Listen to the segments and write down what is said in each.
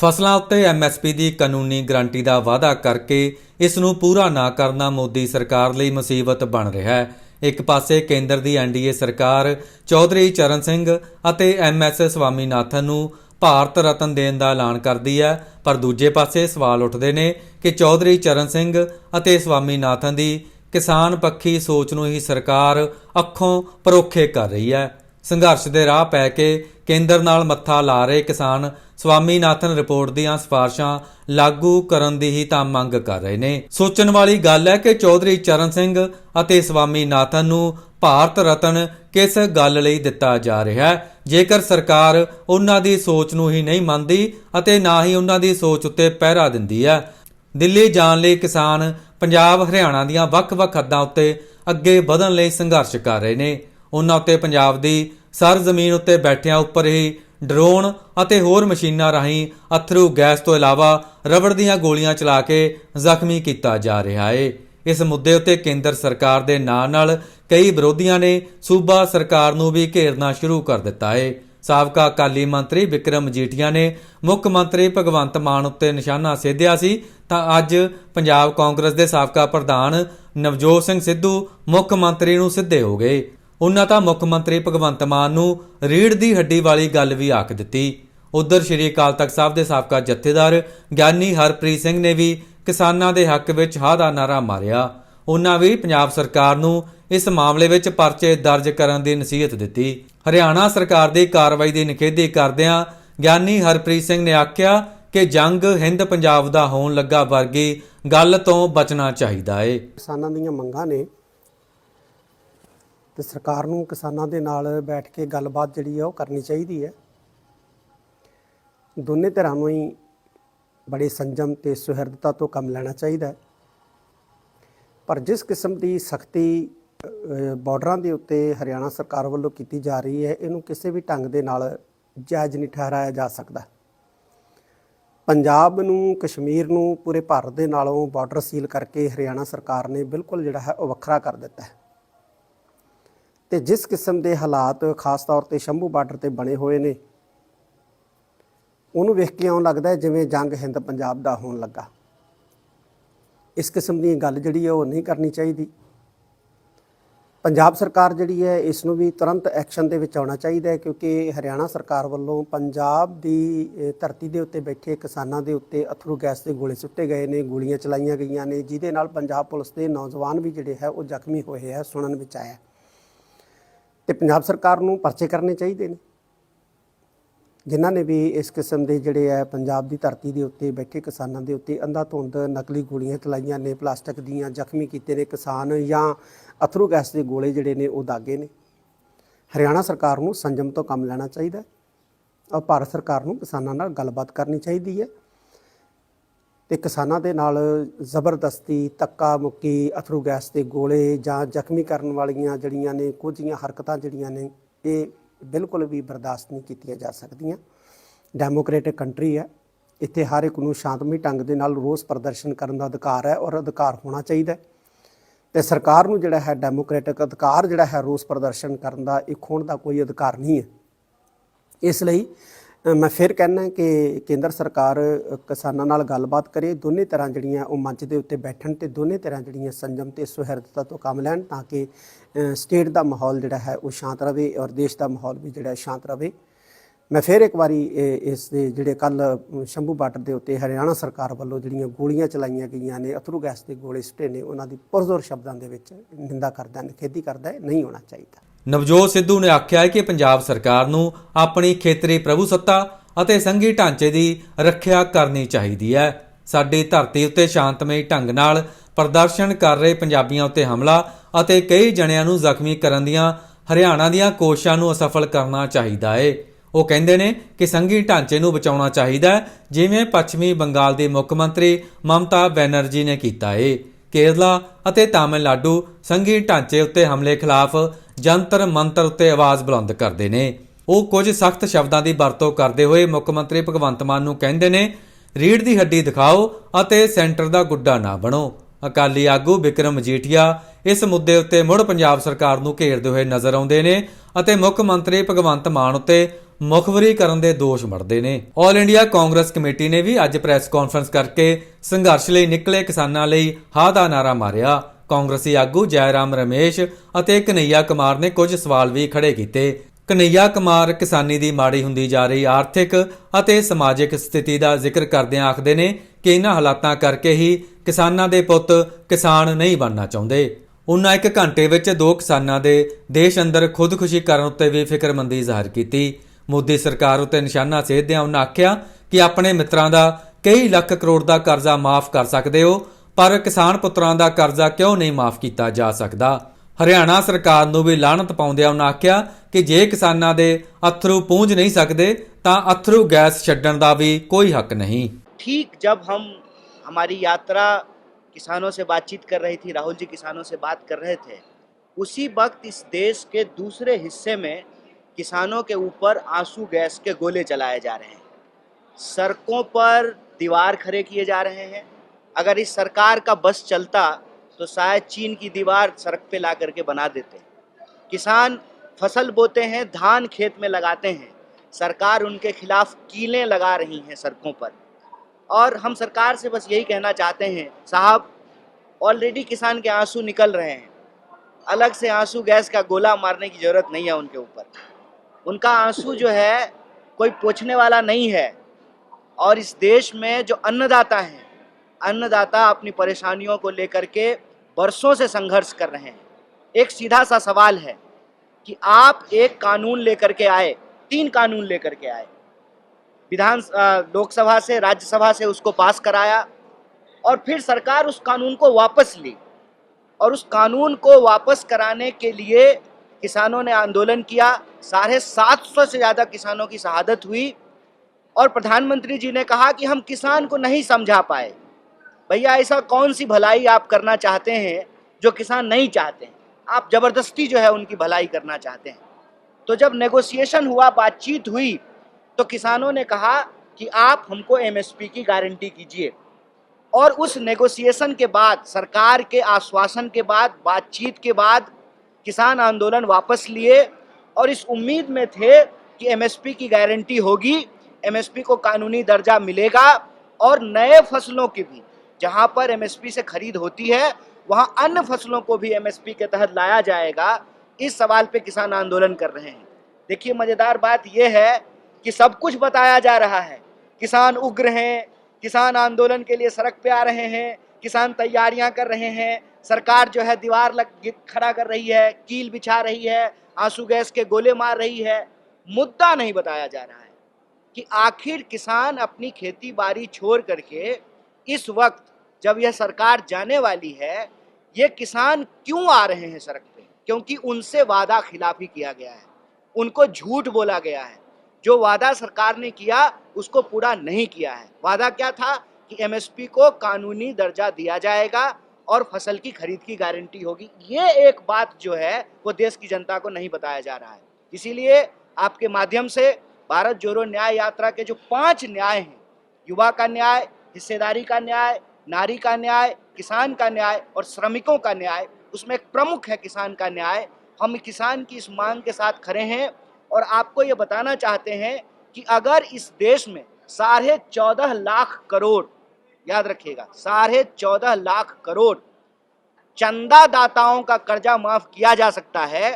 ਫਸਲਾਂ ਉੱਤੇ ਐਮਐਸਪੀ ਦੀ ਕਾਨੂੰਨੀ ਗਰੰਟੀ ਦਾ ਵਾਅਦਾ ਕਰਕੇ ਇਸ ਨੂੰ ਪੂਰਾ ਨਾ ਕਰਨਾ ਮੋਦੀ ਸਰਕਾਰ ਲਈ ਮੁਸੀਬਤ ਬਣ ਰਿਹਾ ਹੈ। ਇੱਕ ਪਾਸੇ ਕੇਂਦਰ ਦੀ ਐਨਡੀਏ ਸਰਕਾਰ ਚੌਧਰੀ ਚਰਨ ਸਿੰਘ ਅਤੇ ਐਮਐਸ ਸਵਾਮੀਨਾਥਨ ਨੂੰ ਭਾਰਤ ਰਤਨ ਦੇਣ ਦਾ ਐਲਾਨ ਕਰਦੀ ਹੈ, ਪਰ ਦੂਜੇ ਪਾਸੇ ਸਵਾਲ ਉੱਠਦੇ ਨੇ ਕਿ ਚੌਧਰੀ ਚਰਨ ਸਿੰਘ ਅਤੇ ਸਵਾਮੀਨਾਥਨ ਦੀ ਕਿਸਾਨ ਪੱਖੀ ਸੋਚ ਨੂੰ ਹੀ ਸਰਕਾਰ ਅੱਖੋਂ ਪਰੋਖੇ ਕਰ ਰਹੀ ਹੈ। ਸੰਘਰਸ਼ ਦੇ ਰਾਹ ਪੈ ਕੇ ਕੇਂਦਰ ਨਾਲ ਮੱਥਾ ਲਾ ਰਹੇ ਕਿਸਾਨ ਸਵਾਮੀਨਾਥਨ ਰਿਪੋਰਟ ਦੀਆਂ ਸਿਫਾਰਸ਼ਾਂ ਲਾਗੂ ਕਰਨ ਦੀ ਹੀ ਤਾਂ ਮੰਗ ਕਰ ਰਹੇ ਨੇ। ਸੋਚਣ ਵਾਲੀ ਗੱਲ ਹੈ ਕਿ ਚੌਧਰੀ ਚਰਨ ਸਿੰਘ ਅਤੇ ਸਵਾਮੀਨਾਥਨ ਨੂੰ ਭਾਰਤ ਰਤਨ ਕਿਸ ਗੱਲ ਲਈ ਦਿੱਤਾ ਜਾ ਰਿਹਾ ਹੈ? ਜੇਕਰ ਸਰਕਾਰ ਉਹਨਾਂ ਦੀ ਸੋਚ ਨੂੰ ਹੀ ਨਹੀਂ ਮੰਨਦੀ ਅਤੇ ਨਾ ਹੀ ਉਹਨਾਂ ਦੀ ਸੋਚ ਉੱਤੇ ਪਹਿਰਾ ਦਿੰਦੀ ਹੈ, ਦਿੱਲੀ ਜਾਣ ਲਈ ਕਿਸਾਨ ਪੰਜਾਬ ਹਰਿਆਣਾ ਦੀਆਂ ਵੱਖ-ਵੱਖ ਹੱਦਾਂ ਉੱਤੇ ਅੱਗੇ ਵਧਣ ਲਈ ਸੰਘਰਸ਼ ਕਰ ਰਹੇ ਨੇ। ਉਹਨਾਂ ਉੱਤੇ ਪੰਜਾਬ ਦੀ ਸਰ ਜ਼ਮੀਨ ਉੱਤੇ ਬੈਠਿਆਂ ਉੱਪਰ ਹੀ ਡਰੋਨ ਅਤੇ ਹੋਰ ਮਸ਼ੀਨਾਂ ਰਾਹੀਂ ਅਥਰੂ ਗੈਸ ਤੋਂ ਇਲਾਵਾ ਰਬੜ ਦੀਆਂ ਗੋਲੀਆਂ ਚਲਾ ਕੇ ਜ਼ਖਮੀ ਕੀਤਾ ਜਾ ਰਿਹਾ ਹੈ ਇਸ ਮੁੱਦੇ ਉੱਤੇ ਕੇਂਦਰ ਸਰਕਾਰ ਦੇ ਨਾਂ ਨਾਲ ਕਈ ਵਿਰੋਧੀਆਂ ਨੇ ਸੂਬਾ ਸਰਕਾਰ ਨੂੰ ਵੀ ਘੇਰਨਾ ਸ਼ੁਰੂ ਕਰ ਦਿੱਤਾ ਹੈ ਸਾਬਕਾ ਅਕਾਲੀ ਮੰਤਰੀ ਵਿਕਰਮ ਮਜੀਠੀਆ ਨੇ ਮੁੱਖ ਮੰਤਰੀ ਭਗਵੰਤ ਮਾਨ ਉੱਤੇ ਨਿਸ਼ਾਨਾ ਸੇਧਿਆ ਸੀ। ਤਾਂ ਅੱਜ ਪੰਜਾਬ ਕਾਂਗਰਸ ਦੇ ਸਾਬਕਾ ਪ੍ਰਧਾਨ ਨਵਜੋਤ ਸਿੰਘ ਸਿੱਧੂ ਮੁੱਖ ਮੰਤਰੀ ਨੂੰ ਸਿੱਧੇ ਹੋ ਗਏ। ਉਹਨਾਂ ਤਾਂ ਮੁੱਖ ਮੰਤਰੀ ਭਗਵੰਤ ਮਾਨ ਨੂੰ ਰੀੜ ਦੀ ਹੱਡੀ ਵਾਲੀ ਗੱਲ ਵੀ ਆਖ ਦਿੱਤੀ। ਉਧਰ ਸ਼੍ਰੀ ਅਕਾਲ ਤਖਤ ਸਾਹਿਬ ਦੇ ਸਾਬਕਾ ਜਥੇਦਾਰ ਗਿਆਨੀ ਹਰਪ੍ਰੀਤ ਸਿੰਘ ਨੇ ਵੀ ਕਿਸਾਨਾਂ ਦੇ ਹੱਕ ਵਿੱਚ ਹਾਂ ਦਾ ਨਾਰਾ ਮਾਰਿਆ। ਉਹਨਾਂ ਵੀ ਪੰਜਾਬ ਸਰਕਾਰ ਨੂੰ ਇਸ ਮਾਮਲੇ ਵਿੱਚ ਪਰਚੇ ਦਰਜ ਕਰਨ ਦੀ ਨਸੀਹਤ ਦਿੱਤੀ। ਹਰਿਆਣਾ ਸਰਕਾਰ ਦੀ ਕਾਰਵਾਈ ਦੀ ਨਿਖੇਧੀ ਕਰਦਿਆਂ ਗਿਆਨੀ ਹਰਪ੍ਰੀਤ ਸਿੰਘ ਨੇ ਆਖਿਆ ਕਿ ਜੰਗ ਹਿੰਦ ਪੰਜਾਬ ਦਾ ਹੋਣ ਲੱਗਾ ਵਰਗੀ ਗੱਲ ਤੋਂ ਬਚਣਾ ਚਾਹੀਦਾ ਏ। ਕਿਸਾਨਾਂ ਦੀਆਂ ਮੰਗਾਂ ਨੇ ਤੇ ਸਰਕਾਰ ਨੂੰ ਕਿਸਾਨਾਂ ਦੇ ਨਾਲ ਬੈਠ ਕੇ ਗੱਲਬਾਤ ਜਿਹੜੀ ਹੈ ਉਹ ਕਰਨੀ ਚਾਹੀਦੀ ਹੈ। ਦੋਨੇ ਧਿਰਾਂ ਨੂੰ ਹੀ ਬੜੇ ਸੰਜਮ ਤੇ ਸੁਹਿਰਦਤਾ ਤੋਂ ਕੰਮ ਲੈਣਾ ਚਾਹੀਦਾ ਪਰ ਜਿਸ ਕਿਸਮ ਦੀ ਸਖਤੀ ਬਾਰਡਰਾਂ ਦੇ ਉੱਤੇ ਹਰਿਆਣਾ ਸਰਕਾਰ ਵੱਲੋਂ ਕੀਤੀ ਜਾ ਰਹੀ ਹੈ, ਇਹਨੂੰ ਕਿਸੇ ਵੀ ਢੰਗ ਦੇ ਨਾਲ ਜਾਇਜ਼ ਨਹੀਂ ਠਹਿਰਾਇਆ ਜਾ ਸਕਦਾ। ਪੰਜਾਬ ਨੂੰ, ਕਸ਼ਮੀਰ ਨੂੰ ਪੂਰੇ ਭਾਰਤ ਦੇ ਨਾਲੋਂ ਬਾਰਡਰ ਸੀਲ ਕਰਕੇ ਹਰਿਆਣਾ ਸਰਕਾਰ ਨੇ ਬਿਲਕੁਲ ਜਿਹੜਾ ਹੈ ਉਹ ਵੱਖਰਾ ਕਰ ਦਿੱਤਾ ਹੈ। ਤੇ ਜਿਸ ਕਿਸਮ ਦੇ ਹਾਲਾਤ ਖਾਸ ਤੌਰ ਤੇ ਸ਼ੰਭੂ ਬਾਰਡਰ ਤੇ ਬਣੇ ਹੋਏ ਨੇ, ਉਹਨੂੰ ਵੇਖ ਕੇ ਆਉਂ ਲੱਗਦਾ ਜਿਵੇਂ ਜੰਗ ਹਿੰਦ ਪੰਜਾਬ ਦਾ ਹੋਣ ਲੱਗਾ। ਇਸ ਕਿਸਮ ਦੀ ਗੱਲ ਜਿਹੜੀ ਹੈ ਉਹ ਨਹੀਂ ਕਰਨੀ ਚਾਹੀਦੀ। ਪੰਜਾਬ ਸਰਕਾਰ ਜਿਹੜੀ ਹੈ, ਇਸ ਨੂੰ ਵੀ ਤੁਰੰਤ ਐਕਸ਼ਨ ਦੇ ਵਿੱਚ ਆਉਣਾ ਚਾਹੀਦਾ ਹੈ ਕਿਉਂਕਿ ਹਰਿਆਣਾ ਸਰਕਾਰ ਵੱਲੋਂ ਪੰਜਾਬ ਦੀ ਧਰਤੀ ਦੇ ਉੱਤੇ ਬੈਠੇ ਕਿਸਾਨਾਂ ਦੇ ਉੱਤੇ ਅਥਰੂ ਗੈਸ ਦੇ ਗੋਲੇ ਸੁੱਟੇ ਗਏ ਨੇ, ਗੋਲੀਆਂ ਚਲਾਈਆਂ ਗਈਆਂ ਨੇ, ਜਿਹਦੇ ਨਾਲ ਪੰਜਾਬ ਪੁਲਿਸ ਦੇ ਨੌਜਵਾਨ ਵੀ ਜਿਹੜੇ ਹੈ, ਉਹ ਜ਼ਖਮੀ ਹੋਏ ਹੈ, ਸੁਣਨ ਵਿੱਚ ਆਇਆ ਤੇ ਪੰਜਾਬ ਸਰਕਾਰ ਨੂੰ ਪਰਚੇ ਕਰਨੇ ਚਾਹੀਦੇ ਨੇ। ਜਿਨ੍ਹਾਂ ਨੇ ਵੀ ਇਸ ਕਿਸਮ ਦੇ ਜਿਹੜੇ ਹੈ ਪੰਜਾਬ ਦੀ ਧਰਤੀ ਦੇ ਉੱਤੇ ਬੈਠੇ ਕਿਸਾਨਾਂ ਦੇ ਉੱਤੇ ਅੰਧਾ ਧੁੰਦ ਨਕਲੀ ਗੋਲੀਆਂ ਚਲਾਈਆਂ ਨੇ, ਪਲਾਸਟਿਕ ਦੀਆਂ ਜ਼ਖਮੀ ਕੀਤੇ ਨੇ ਕਿਸਾਨ ਜਾਂ ਅਥਰੂ ਗੈਸ ਦੇ ਗੋਲੇ ਜਿਹੜੇ ਨੇ ਉਹ ਦਾਗੇ ਨੇ। ਹਰਿਆਣਾ ਸਰਕਾਰ ਨੂੰ ਸੰਜਮ ਤੋਂ ਕੰਮ ਲੈਣਾ ਚਾਹੀਦਾ ਔਰ ਭਾਰਤ ਸਰਕਾਰ ਨੂੰ ਕਿਸਾਨਾਂ ਨਾਲ ਗੱਲਬਾਤ ਕਰਨੀ ਚਾਹੀਦੀ ਹੈ। ਤੇ ਕਿਸਾਨਾਂ ਦੇ ਨਾਲ ਜ਼ਬਰਦਸਤੀ, ਧੱਕਾ ਮੁੱਕੀ, ਅਥਰੂ ਗੈਸ ਦੇ ਗੋਲੇ ਜਾਂ ਜ਼ਖਮੀ ਕਰਨ ਵਾਲੀਆਂ ਜਿਹੜੀਆਂ ਨੇ, ਕੁਝੀਆਂ ਹਰਕਤਾਂ ਜਿਹੜੀਆਂ ਨੇ, ਇਹ ਬਿਲਕੁਲ ਵੀ ਬਰਦਾਸ਼ਤ ਨਹੀਂ ਕੀਤੀਆਂ ਜਾ ਸਕਦੀਆਂ। ਡੈਮੋਕ੍ਰੈਟਿਕ ਕੰਟਰੀ ਹੈ। ਇੱਥੇ ਹਰ ਇੱਕ ਨੂੰ ਸ਼ਾਂਤਮਈ ਢੰਗ ਦੇ ਨਾਲ ਰੋਸ ਪ੍ਰਦਰਸ਼ਨ ਕਰਨ ਦਾ ਅਧਿਕਾਰ ਹੈ ਔਰ ਅਧਿਕਾਰ ਹੋਣਾ ਚਾਹੀਦਾ ਹੈ। ਤੇ ਸਰਕਾਰ ਨੂੰ ਜਿਹੜਾ ਹੈ ਡੈਮੋਕ੍ਰੈਟਿਕ ਅਧਿਕਾਰ, ਜਿਹੜਾ ਹੈ ਰੋਸ ਪ੍ਰਦਰਸ਼ਨ ਕਰਨ ਦਾ, ਇਹ ਖੋਣ ਦਾ ਕੋਈ ਅਧਿਕਾਰ ਨਹੀਂ ਹੈ। ਇਸ ਲਈ ਮੈਂ ਫਿਰ ਕਹਿਣਾ ਕਿ ਕੇਂਦਰ ਸਰਕਾਰ ਕਿਸਾਨਾਂ ਨਾਲ ਗੱਲਬਾਤ ਕਰੇ, ਦੋਨੇ ਤਰ੍ਹਾਂ ਜਿਹੜੀਆਂ ਉਹ ਮੰਚ ਦੇ ਉੱਤੇ ਬੈਠਣ ਤੇ ਦੋਨੇ ਤਰ੍ਹਾਂ ਜਿਹੜੀਆਂ ਸੰਜਮ ਤੇ ਸੁਹਿਰਦਤਾ ਤੋਂ ਕੰਮ ਲੈਣ ਤਾਂ ਕਿ ਸਟੇਟ ਦਾ ਮਾਹੌਲ ਜਿਹੜਾ ਹੈ ਉਹ ਸ਼ਾਂਤ ਰਵੇ ਔਰ ਦੇਸ਼ ਦਾ ਮਾਹੌਲ ਵੀ ਜਿਹੜਾ ਸ਼ਾਂਤ ਰਵੇ। ਮੈਂ ਫਿਰ ਇੱਕ ਵਾਰੀ ਇਸ ਦੇ ਜਿਹੜੇ ਕੱਲ ਸ਼ੰਭੂ ਬਾਰਡਰ ਦੇ ਉੱਤੇ ਹਰਿਆਣਾ ਸਰਕਾਰ ਵੱਲੋਂ ਜਿਹੜੀਆਂ ਗੋਲੀਆਂ ਚਲਾਈਆਂ ਗਈਆਂ ਨੇ, ਅਥਰੂ ਗੈਸ ਦੇ ਗੋਲੇ ਸੁੱਟੇ ਨੇ, ਉਹਨਾਂ ਦੀ ਪੁਰਜ਼ੋਰ ਸ਼ਬਦਾਂ ਦੇ ਵਿੱਚ ਨਿੰਦਾ ਕਰਦਾ, ਨਿਖੇਧੀ ਕਰਦਾ ਨਹੀਂ ਹੋਣਾ ਚਾਹੀਦਾ। ਨਵਜੋਤ ਸਿੱਧੂ ਨੇ ਆਖਿਆ ਹੈ ਕਿ ਪੰਜਾਬ ਸਰਕਾਰ ਨੂੰ ਆਪਣੀ ਖੇਤਰੀ ਪ੍ਰਭੂਸੱਤਾ ਅਤੇ ਸੰਘੀ ਢਾਂਚੇ ਦੀ ਰੱਖਿਆ ਕਰਨੀ ਚਾਹੀਦੀ ਹੈ। ਸਾਡੀ ਧਰਤੀ ਉੱਤੇ ਸ਼ਾਂਤਮਈ ਢੰਗ ਨਾਲ ਪ੍ਰਦਰਸ਼ਨ ਕਰ ਰਹੇ ਪੰਜਾਬੀਆਂ ਉੱਤੇ ਹਮਲਾ ਅਤੇ ਕਈ ਜਣਿਆਂ ਨੂੰ ਜ਼ਖਮੀ ਕਰਨ ਦੀਆਂ, ਹਰਿਆਣਾ ਦੀਆਂ ਕੋਸ਼ਿਸ਼ਾਂ ਨੂੰ ਅਸਫਲ ਕਰਨਾ ਚਾਹੀਦਾ ਏ। ਉਹ ਕਹਿੰਦੇ ਨੇ ਕਿ ਸੰਘੀ ਢਾਂਚੇ ਨੂੰ ਬਚਾਉਣਾ ਚਾਹੀਦਾ ਜਿਵੇਂ ਪੱਛਮੀ ਬੰਗਾਲ ਦੇ ਮੁੱਖ ਮੰਤਰੀ ਮਮਤਾ ਬੈਨਰਜੀ ਨੇ ਕੀਤਾ ਏ। ਕੇਰਲਾ ਅਤੇ ਤਾਮਿਲਨਾਡੂ ਸੰਘੀ ਢਾਂਚੇ ਉੱਤੇ ਹਮਲੇ ਖਿਲਾਫ ਜੰਤਰ ਮੰਤਰ ਉੱਤੇ ਆਵਾਜ਼ ਬੁਲੰਦ ਕਰਦੇ ਨੇ। ਉਹ ਕੁਝ ਸਖਤ ਸ਼ਬਦਾਂ ਦੀ ਵਰਤੋਂ ਕਰਦੇ ਹੋਏ ਮੁੱਖ ਮੰਤਰੀ ਭਗਵੰਤ ਮਾਨ ਨੂੰ ਕਹਿੰਦੇ ਨੇ ਰੀੜ ਦੀ ਹੱਡੀ ਦਿਖਾਓ ਅਤੇ ਸੈਂਟਰ ਦਾ ਗੁੱਡਾ ਨਾ ਬਣੋ। ਅਕਾਲੀ ਆਗੂ ਵਿਕਰਮ ਮਜੀਠੀਆ ਇਸ ਮੁੱਦੇ ਉੱਤੇ ਮੁੜ ਪੰਜਾਬ ਸਰਕਾਰ ਨੂੰ ਘੇਰਦੇ ਹੋਏ ਨਜ਼ਰ ਆਉਂਦੇ ਨੇ ਅਤੇ ਮੁੱਖ ਮੰਤਰੀ ਭਗਵੰਤ ਮਾਨ ਉੱਤੇ ਮੁਖਬਰੀ ਕਰਨ ਦੇ ਦੋਸ਼ ਮੜਦੇ ਨੇ। ਆਲ ਇੰਡੀਆ ਕਾਂਗਰਸ ਕਮੇਟੀ ਨੇ ਵੀ ਅੱਜ ਪ੍ਰੈਸ ਕਾਨਫਰੰਸ ਕਰਕੇ ਸੰਘਰਸ਼ ਲਈ ਨਿਕਲੇ ਕਿਸਾਨਾਂ ਲਈ ਹਾਂ ਦਾ ਨਾਰਾ ਮਾਰਿਆ। ਕਾਂਗਰਸੀ ਆਗੂ ਜੈਰਾਮ ਰਮੇਸ਼ ਅਤੇ ਕਨਈਆ ਕੁਮਾਰ ਨੇ ਕੁਝ ਸਵਾਲ ਵੀ ਖੜੇ ਕੀਤੇ। ਕਨਈਆ ਕੁਮਾਰ ਕਿਸਾਨੀ ਦੀ ਮਾੜੀ ਹੁੰਦੀ ਜਾ ਰਹੀ ਆਰਥਿਕ ਅਤੇ ਸਮਾਜਿਕ ਸਥਿਤੀ ਦਾ ਜ਼ਿਕਰ ਕਰਦਿਆਂ ਆਖਦੇ ਨੇ ਕਿ ਇਹਨਾਂ ਹਾਲਾਤਾਂ ਕਰਕੇ ਹੀ ਕਿਸਾਨਾਂ ਦੇ ਪੁੱਤ ਕਿਸਾਨ ਨਹੀਂ ਬਣਨਾ ਚਾਹੁੰਦੇ। ਉਹਨਾਂ ਇੱਕ ਘੰਟੇ ਵਿੱਚ ਦੋ ਕਿਸਾਨਾਂ ਦੇ ਦੇਸ਼ ਅੰਦਰ ਖੁਦਕੁਸ਼ੀ ਕਰਨ ਉੱਤੇ ਵੀ ਫਿਕਰਮੰਦੀ ਜ਼ਾਹਰ ਕੀਤੀ। ਮੋਦੀ ਸਰਕਾਰ ਉੱਤੇ ਨਿਸ਼ਾਨਾ ਸਾਧਦਿਆਂ ਉਹਨਾਂ ਆਖਿਆ ਕਿ ਆਪਣੇ ਮਿੱਤਰਾਂ ਦਾ ਕਈ ਲੱਖ ਕਰੋੜ ਦਾ ਕਰਜ਼ਾ ਮਾਫ ਕਰ ਸਕਦੇ ਹੋ ਪਰ ਕਿਸਾਨ ਪੁੱਤਰਾਂ ਦਾ ਕਰਜ਼ਾ ਕਿਉਂ ਨਹੀਂ ਮਾਫ ਕੀਤਾ ਜਾ ਸਕਦਾ ਹਰਿਆਣਾ ਸਰਕਾਰ ਨੂੰ ਵੀ ਲਾਹਨਤ ਪਾਉਂਦਿਆਂ ਉਹਨਾਂ ਆਖਿਆ ਕਿ ਜੇ ਕਿਸਾਨਾਂ ਦੇ ਅਥਰੂ ਪੂੰਝ ਨਹੀਂ ਸਕਦੇ ਤਾਂ ਅਥਰੂ ਗੈਸ ਛੱਡਣ ਦਾ ਵੀ ਕੋਈ ਹੱਕ ਨਹੀਂ ठीक जब हम हमारी यात्रा किसानों से बातचीत कर रही थी राहुल जी किसानों से बात कर रहे थे उसी वक्त इस देश के दूसरे हिस्से में किसानों के ऊपर आँसू गैस के गोले चलाए जा रहे हैं। सड़कों पर दीवार खड़े किए जा रहे हैं। अगर इस सरकार का बस चलता तो शायद चीन की दीवार सड़क पे ला करके बना देते। किसान फ़सल बोते हैं, धान खेत में लगाते हैं। सरकार उनके खिलाफ कीलें लगा रही हैं सड़कों पर। और हम सरकार से बस यही कहना चाहते हैं, साहब ऑलरेडी किसान के आँसू निकल रहे हैं। अलग से आँसू गैस का गोला मारने की ज़रूरत नहीं है उनके ऊपर। उनका आँसू जो है कोई पोछने वाला नहीं है। और इस देश में जो अन्नदाता हैं, अन्नदाता अपनी परेशानियों को लेकर के बरसों से संघर्ष कर रहे हैं। एक सीधा सा सवाल है कि आप एक कानून लेकर के आए, तीन कानून लेकर के आए। विधान लोकसभा से, राज्यसभा से उसको पास कराया और फिर सरकार उस कानून को वापस ली। और उस कानून को वापस कराने के लिए किसानों ने आंदोलन किया साढ़े सात सौ से ज़्यादा किसानों की शहादत हुई और प्रधानमंत्री जी ने कहा कि हम किसान को नहीं समझा पाए। भैया, ऐसा कौन सी भलाई आप करना चाहते हैं जो किसान नहीं चाहते हैं? आप ज़बरदस्ती जो है उनकी भलाई करना चाहते हैं। तो जब नेगोशिएशन हुआ, बातचीत हुई तो किसानों ने कहा कि आप हमको एमएसपी की गारंटी कीजिए। और उस नेगोशिएशन के बाद, सरकार के आश्वासन के बाद, बातचीत के बाद किसान आंदोलन वापस लिए और इस उम्मीद में थे कि एमएसपी की गारंटी होगी एमएसपी को कानूनी दर्जा मिलेगा और नए फ़सलों की भी जहाँ पर एमएसपी से खरीद होती है, वहाँ अन्य फ़सलों को भी एमएसपी के तहत लाया जाएगा। इस सवाल पे किसान आंदोलन कर रहे हैं। देखिए, मज़ेदार बात यह है कि सब कुछ बताया जा रहा है। किसान उग्र हैं, किसान आंदोलन के लिए सड़क पे आ रहे हैं, किसान तैयारियाँ कर रहे हैं सरकार जो है दीवार लग खड़ा कर रही है, कील बिछा रही है, आँसू गैस के गोले मार रही है। मुद्दा नहीं बताया जा रहा है कि आखिर किसान अपनी खेती बाड़ी छोड़ करके इस वक्त जब यह सरकार जाने वाली है, ये किसान क्यों आ रहे हैं सड़क पे? क्योंकि उनसे वादा खिलाफी किया गया है। उनको झूठ बोला गया है। जो वादा सरकार ने किया, उसको पूरा नहीं किया है। वादा क्या था कि एमएसपी को कानूनी दर्जा दिया जाएगा और फ़सल की खरीद की गारंटी होगी। ये एक बात जो है, वो देश की जनता को नहीं बताया जा रहा है। इसीलिए आपके माध्यम से भारत जोड़ो न्याय यात्रा के जो पाँच न्याय हैं, युवा का न्याय, हिस्सेदारी का न्याय, नारी का न्याय, किसान का न्याय और श्रमिकों का न्याय, उसमें एक प्रमुख है किसान का न्याय। हम किसान की इस मांग के साथ खड़े हैं और आपको ये बताना चाहते हैं कि अगर इस देश में साढ़े चौदह लाख करोड़ याद रखिएगा, साढ़े चौदह लाख करोड़ चंदा दाताओं का कर्जा माफ़ किया जा सकता है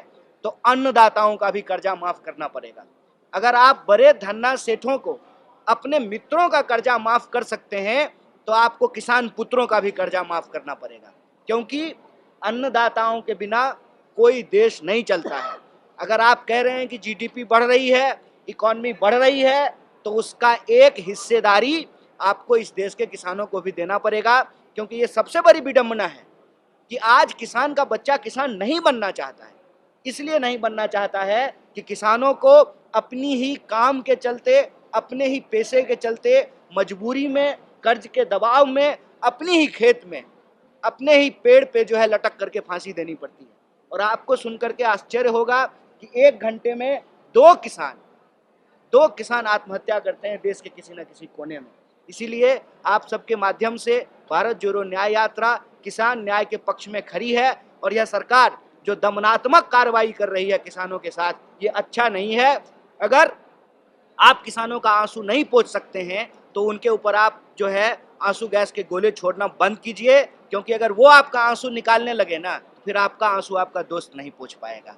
तो अन्नदाताओं का भी कर्जा माफ़ करना पड़ेगा। अगर आप बड़े धन्ना सेठों को अपने मित्रों का कर्जा माफ़ कर सकते हैं तो आपको किसान पुत्रों का भी कर्जा माफ़ करना पड़ेगा, क्योंकि अन्नदाताओं के बिना कोई देश नहीं चलता है। अगर आप कह रहे हैं कि जीडीपी बढ़ रही है इकॉनमी बढ़ रही है तो उसका एक हिस्सेदारी आपको इस देश के किसानों को भी देना पड़ेगा, क्योंकि ये सबसे बड़ी विडम्बना है कि आज किसान का बच्चा किसान नहीं बनना चाहता है। इसलिए नहीं बनना चाहता है कि किसानों को अपनी ही काम के चलते, अपने ही पैसे के चलते, मजबूरी में, कर्ज के दबाव में, अपनी ही खेत में, अपने ही पेड़ पे जो है लटक करके फांसी देनी पड़ती है। और आपको सुन करके आश्चर्य होगा कि एक घंटे में दो किसान दो किसान आत्महत्या करते हैं देश के किसी न किसी कोने में। इसीलिए आप सबके माध्यम से भारत जोड़ो न्याय यात्रा किसान न्याय के पक्ष में खड़ी है और यह सरकार जो दमनात्मक कार्रवाई कर रही है किसानों के साथ, ये अच्छा नहीं है। अगर आप किसानों का आँसू नहीं पोछ सकते हैं तो उनके ऊपर आप जो है आँसू गैस के गोले छोड़ना बंद कीजिए, क्योंकि अगर वो आपका आँसू निकालने लगे ना फिर आपका आँसू आपका दोस्त नहीं पोछ पाएगा।